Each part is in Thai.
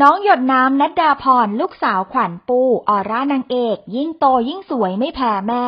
น้องหยดน้ำนัดดาพรลูกสาวขวัญปูออร่านางเอก ยิ่งโตยิ่งสวยไม่แพ้แม่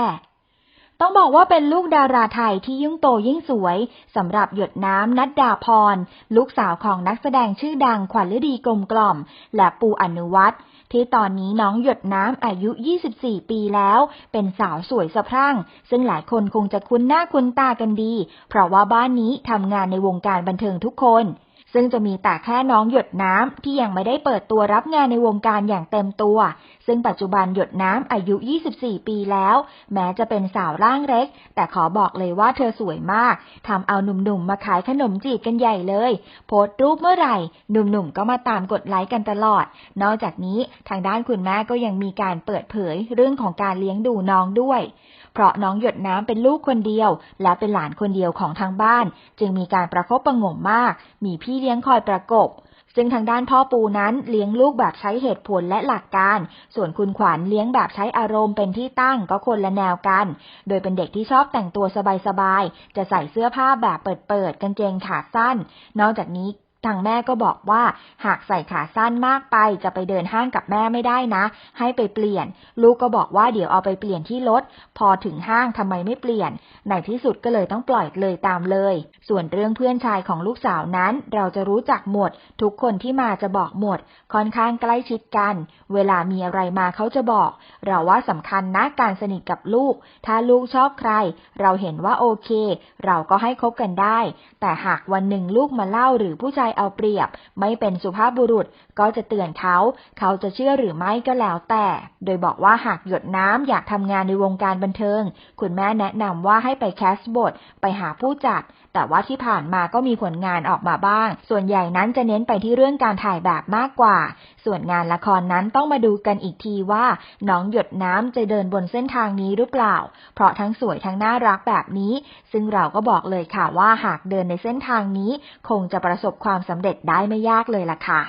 ต้องบอกว่าเป็นลูกดาราไทยที่ยิ่งโตยิ่งสวยสำหรับหยดน้ำนัดดาพร ลูกสาวของนักแสดงชื่อดังขวัญฤดีกลมกล่อม และปูอนุวัตรที่ตอนนี้น้องหยดน้ำอายุ 24 ปีแล้ว เป็นสาวสวยสะพรั่ง ซึ่งหลายคนคงจะคุ้นหน้าคุ้นตากันดี เพราะว่าบ้านนี้ทำงานในวงการบันเทิงทุกคน ซึ่งจะมีแต่แค่น้องหยดน้ำที่ยังไม่ได้เปิดตัวรับงานในวงการอย่างเต็มตัว ซึ่งปัจจุบันหยดน้ำอายุ 24 ปีแล้ว แม้จะเป็นสาวร่างเล็ก แต่ขอบอกเลยว่าเธอสวยมากทำเอาหนุ่มๆมาขายขนมจีบกันใหญ่เลย โพสต์รูปเมื่อไหร่หนุ่มๆก็มาตามกดไลค์กันตลอด นอกจากนี้ทางด้านคุณแม่ก็ยังมีการเปิดเผยเรื่องของการเลี้ยงดูน้องด้วย เพราะน้องหยดน้ำเป็นลูกคนเดียว และเป็นหลานคนเดียวของทางบ้าน จึงมีการประคบประงมมาก มีพี่เลี้ยงคอยประกบ ซึ่งทางด้านพ่อปูนั้นเลี้ยงลูกแบบใช้เหตุผลและหลักการ ส่วนคุณขวัญเลี้ยงแบบใช้อารมณ์เป็นที่ตั้งก็คนละแนวกัน โดยเป็นเด็กที่ชอบแต่งตัวสบายๆ จะใส่เสื้อผ้าแบบเปิดๆกางเกงขาสั้น นอกจากนี้ ทางแม่ก็บอกว่า หากใส่ขาสั้นมากไปจะไปเดินห้างกับแม่ไม่ได้นะ ให้ไปเปลี่ยน ลูกก็บอกว่าเดี๋ยวเอาไปเปลี่ยนที่รถพอถึงห้างทำไมไม่เปลี่ยน ในที่สุดก็เลยต้องปล่อยเลยตามเลย ส่วนเรื่องเพื่อนชายของลูกสาวนั้น เราจะรู้จักหมด ทุกคนที่มาจะบอกหมด ค่อนข้างใกล้ชิดกัน เวลามีอะไรมาเขาจะบอก เราว่าสำคัญนะการสนิทกับลูก ถ้าลูกชอบใคร เราเห็นว่าโอเค เราก็ให้คบกันได้ แต่หากวันหนึ่งลูกมาเล่าหรือผู้ชายเอาเปรียบ ไม่เป็นสุภาพบุรุษก็จะเตือนเขา เขาจะเชื่อหรือไม่ก็แล้วแต่ โดยบอกว่าหากหยดน้ำอยากทำงานในวงการบันเทิง คุณแม่แนะนำว่าให้ไปแคสบท ไปหาผู้จัด แต่ว่าที่ผ่านมาก็มีผลงานออกมาบ้าง ส่วนใหญ่นั้นจะเน้นไปที่เรื่องการถ่ายแบบมากกว่า ส่วนงานละครนั้นต้องมาดูกันอีกทีว่าน้องหยดน้ำจะเดินบนเส้นทางนี้หรือเปล่า เพราะทั้งสวยทั้งน่ารักแบบนี้ ซึ่งเราก็บอกเลยค่ะว่าหากเดินในเส้นทางนี้ คงจะประสบความสำเร็จได้ไม่ยากเลยล่ะค่ะ